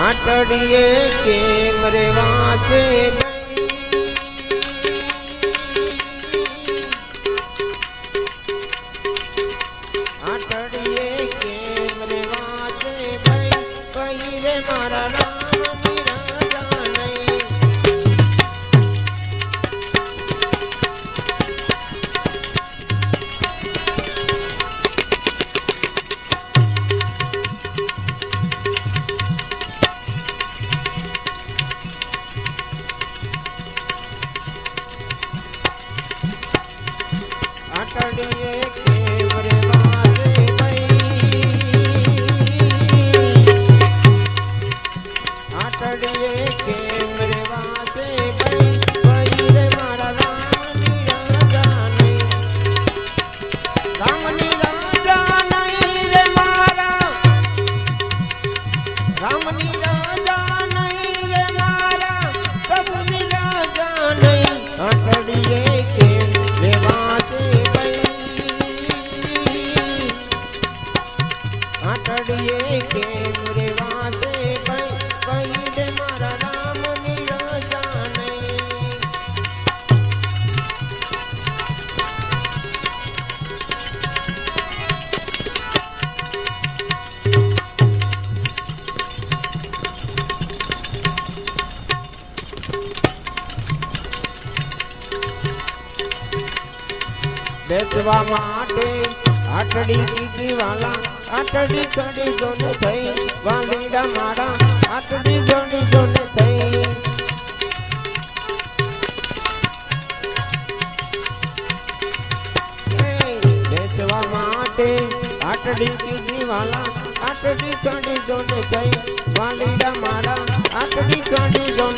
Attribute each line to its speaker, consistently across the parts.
Speaker 1: આટડીએ કેમ રેવા બેસવા માટે આટડી દીદી વાલા, આટડી ચડી જોને થઈ. વાલીડા મારા, આટડી જોડી જોને થઈ. બેસવા માટે આટડી દીદી વાલા, આટડી ચડી જોને થઈ. વાલીડા મારા, આટડી ચડી જોને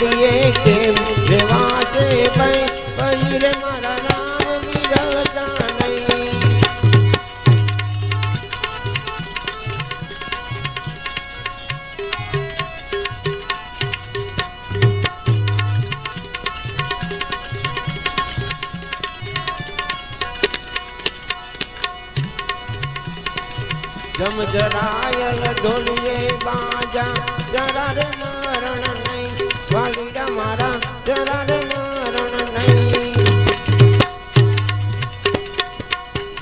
Speaker 1: આટડીએ કેમ રેવા પણ ભાઈ ભાઈ રે મારા નામ વિરવતા નહીં જમ જરાયલ ઢોલીએ બાજા જરા રે મરણ નહીં વાલીડા મારા જરા મરણ નહીં.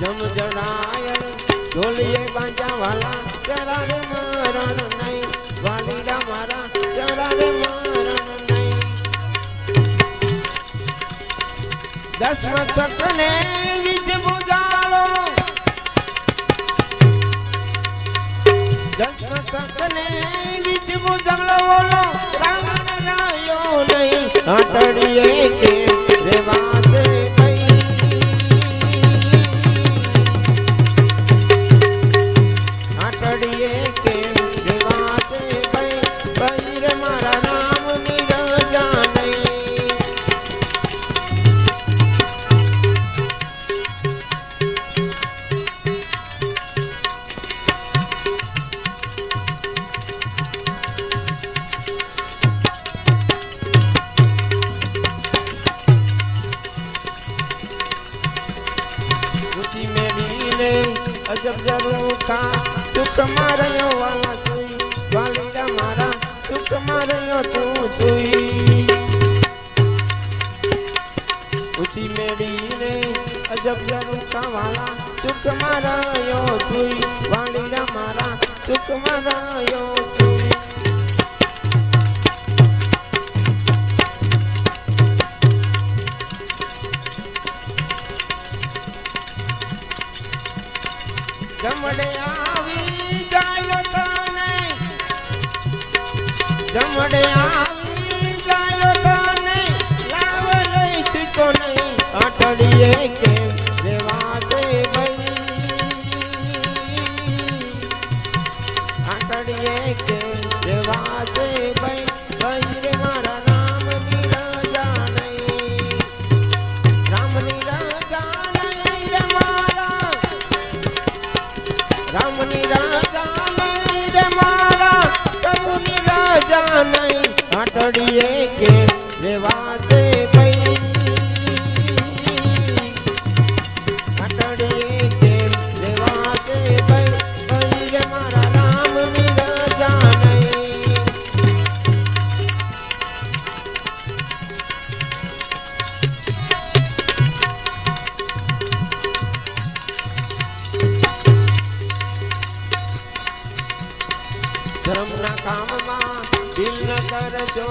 Speaker 1: જમ જરાયલ ઢોલીએ બાજા વાલા, જરા મરણ નહીં. વાલીડા મારા જરા મરણ નહીં. દસમતક ને વિજ બુજાળો નહીં અજબ જરૂખા સુખ માર્યો વાલા તુઈ, વાલીડા મારા સુખ માર્યો તું તુઈ ઊંચી મેલીને અજબ જરૂખા વાલા સુખ માર્યો તુઈ વાલીડા મારા સુખ માર્યો તુઈ. જમડે આવી જાય લાવ તો નહીં, અટડીએ કે રેવા દે ભાઈ. આટડીએ કે રેવા દે ભાઈ ભાઈ રે મારા રામની રાજા નહીં. રામની રાજા આટડીએ કે રેવા ધર્મના કામમાં દિલ ન કરજો.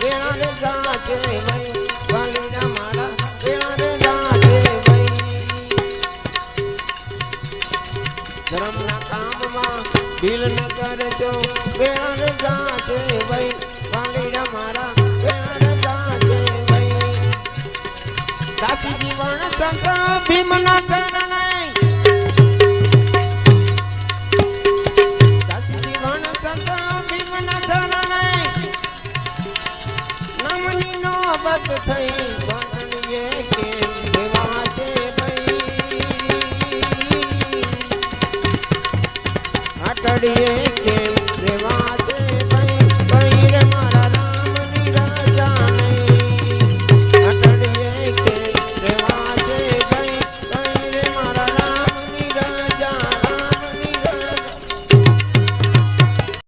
Speaker 1: વેણાને જાજે ભાઈ વાલીના મારા વેણાને જાજે ભાઈ ધર્મના કામમાં દિલ ન કરજો. વેણાને જાજે ભાઈ વાલીના મારા વેણાને જાજે ભાઈ સાચી જીવન સંત ભીમના ચરણે નોબત થઈ વણનીએ કે દેવા છે ભઈ? આટડીએ